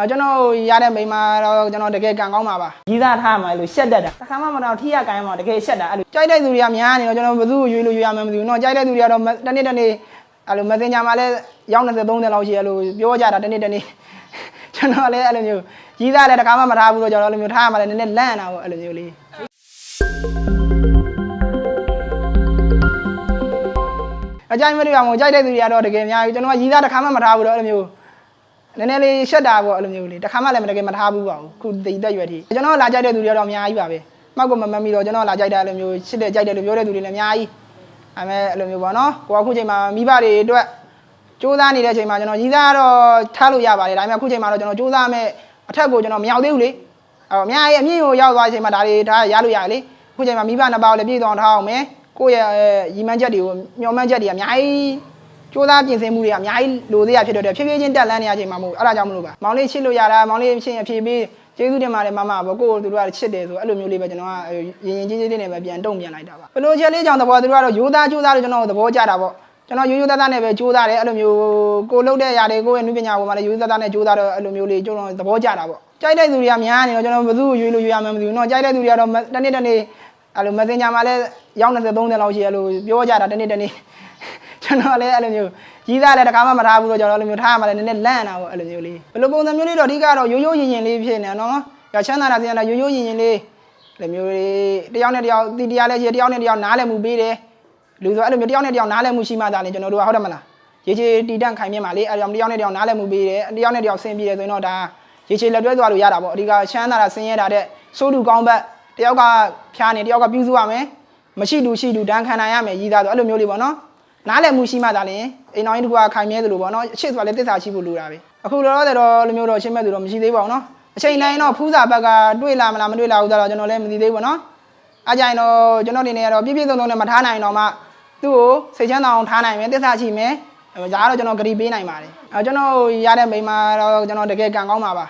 အဲကျွန်တော်ရတဲ့မိန်းမတော့ကျွန်တော်တကယ်ကံကောင်းပါပါကြီးစားထားမှလို့ရှက်တတ်တာတစ်ခါမှမတော့ထိရကိုင်းမှတကယ်ရှက်တာအဲ့လိုကြိုက်တဲ့သူတွေကများနေတော့ကျွန်တော်ဘယ်သူ့ကိုရွေးလို့ရွေးရမှန်းမသိဘူးနော်ကြိုက်တဲ့သူတွေကတော့တစ်နေ့တစ်နေ့အဲ့လို messenger မှာလည်းရောက်20 30လောက်ရှိအဲ့လိုပြောကြတာတစ်နေ့တစ်နေ့ကျွန်တော်လည်းအဲ့လိုမျိုးကြီးစားလည်းတစ်ခါမှမထားဘူးတော့ကျွန်တော်အဲ့လိုမျိုးထားမှလည်းနည်းနည်းလန့်တာပေါ့အဲ့လိုမျိုးလေးအကြိုက်မလို့ရမို့ကြိုက်တဲ့သူတွေကတော့တကယ်များကြီးကျွန်တော်ကကြီးစားတစ်ခါမှမထားဘူးတော့အဲ့လိုမျိုး နည်းနည်းလေးရှက်တာပေါ့အဲ့လိုမျိုးလေးတစ်ခါမှလည်းမတကယ်မထားဘူးပါဘူးခုတည်တက်ရွယ်ထိကျွန်တော်လာကြိုက်တဲ့သူတွေကတော့အများကြီးပါပဲမှောက်ကမမမီတော့ကျွန်တော်လာကြိုက်တဲ့အဲ့လိုမျိုးရှစ်တဲ့ကြိုက်တဲ့လို့ပြောတဲ့သူတွေလည်းအများကြီးအဲမဲ့အဲ့လိုမျိုးပေါ့နော်ကိုကအခုချိန်မှာမိဘတွေအတွက်စူးစမ်းနေတဲ့အချိန်မှာကျွန်တော်ရီးသားတော့ထားလို့ရပါတယ်ဒါပေမဲ့အခုချိန်မှာတော့ကျွန်တော်စူးစမ်းမဲ့အထက်ကိုကျွန်တော်မရောက်သေးဘူးလေအဲ့တော့အများကြီးအမြင့်ကိုရောက်သွားတဲ့အချိန်မှာဒါတွေဒါရလို့ရတယ်လေအခုချိန်မှာမိဘနှစ်ပါးကိုလည်းပြည့်စုံထားအောင်မယ်ကိုယ့်ရဲ့ရီမန်းချက်တွေကိုမျှော်မှန်းချက်တွေအများကြီး ကြိုးစားပြင်ဆင်မှုတွေကအများကြီးလိုသေးရဖြစ်တော့တယ်ဖြည်းဖြည်းချင်းတက်လန်းနေရချိန်မှာမဟုတ်အဲ့ဒါကြောင့်မလို့ပါမောင်လေးချစ်လို့ရတာမောင်လေးချင်းအဖြေပေးကျေးဇူးတင်ပါတယ်မမဘောကိုတို့ကချစ်တယ်ဆိုအဲ့လိုမျိုးလေးပဲကျွန်တော်ကရင်ရင်ချင်းချင်းလေးနဲ့ပဲပြန်တုံ့ပြန်လိုက်တာပါဘလိုချက်လေးကြောင့်သဘောသူတို့ကတော့ရိုးသားကြိုးစားလို့ကျွန်တော်သဘောကျတာပေါ့ကျွန်တော်ရိုးရိုးသားသားနဲ့ပဲကြိုးစားတယ်အဲ့လိုမျိုးကိုလုတ်တဲ့ຢာတွေကိုယ့်ရဲ့နုပညာပေါ်မှာလည်းရိုးရိုးသားသားနဲ့ကြိုးစားတော့အဲ့လိုမျိုးလေးကျွန်တော်သဘောကျတာပေါ့ကြိုက်တဲ့သူတွေကများနေတော့ကျွန်တော်ဘယ်သူ့ကိုရွေးလို့ရွေးရမှန်းမသိဘူးเนาะကြိုက်တဲ့သူတွေကတော့တနေ့တနေ့အဲ့လို messenger မှာလည်းရောက်20 30လောက်ရှိရလို့ပြောကြတာတနေ့တနေ့ ကျွန်တော်လည်းအဲ့လိုမျိုးကြီးစားလည်းတစ်ခါမှမထားဘူးတော့ကျွန်တော်အဲ့လိုမျိုးထားမှလည်းနည်းနည်းလန့်တာပေါ့အဲ့လိုမျိုးလေးဘယ်လိုပုံစံမျိုးလေးတော့အဓိကတော့ရိုးရိုးရင်ရင်လေးဖြစ်နေနော်ရချမ်းသာတာစီကတော့ရိုးရိုးရင်ရင်လေးအဲ့လိုမျိုးလေးတယောက်နဲ့တယောက်တီတရားလည်းရှိတယောက်နဲ့တယောက်နားလည်မှုပေးတယ်လူဆိုအဲ့လိုမျိုးတယောက်နဲ့တယောက်နားလည်မှုရှိမှသာလေကျွန်တော်တို့ကဟုတ်တယ်မလားရေချေတီတန့်ခိုင်မြင့်ပါလေအဲ့ကြောင့်တယောက်နဲ့တယောက်နားလည်မှုပေးတယ်တယောက်နဲ့တယောက်ဆင်ပြေတယ်ဆိုရင်တော့ဒါရေချေလက်တွဲသွားလို့ရတာပေါ့အဓိကချမ်းသာတာဆင်းရဲတာတဲ့စိုးတူကောင်းဘက်တယောက်ကဖျားနေတယောက်ကပြူးစုရမယ်မရှိတူရှိတူဒဏ်ခံနိုင်ရမယ်ရည်သားဆိုအဲ့လိုမျိုးလေးပေါ့နော် နားလည်မှုရှိမှသာလျှင်အိမ်တော်ကြီးတစ်ခုကခိုင်မြဲသလိုပေါ့နော်အချစ်ဆိုတာလည်းတစ္ဆာရှိဖို့လိုတာပဲအခုလောလောဆယ်တော့လိုမျိုးတော့ရှင်းမဲ့သူတော့မရှိသေးပါဘူးနော်အချိန်တိုင်းတော့ဖူးစာဘက်ကတွေ့လာမလားမတွေ့လာဘူးဆိုတော့ကျွန်တော်လည်းမသိသေးဘူးနော်အားကြရင်တော့ကျွန်တော်အနေနဲ့ကတော့ပြည့်ပြည့်စုံစုံနဲ့မထားနိုင်တော့မှသူ့ကိုစိတ်ချမ်းသာအောင်ထားနိုင်မယ်တစ္ဆာရှိမယ်ဒါကတော့ကျွန်တော်ဂရီပေးနိုင်ပါတယ်အဲကျွန်တော်ရတဲ့မိန်းမတော့ကျွန်တော်တကယ်ကံကောင်းပါပါ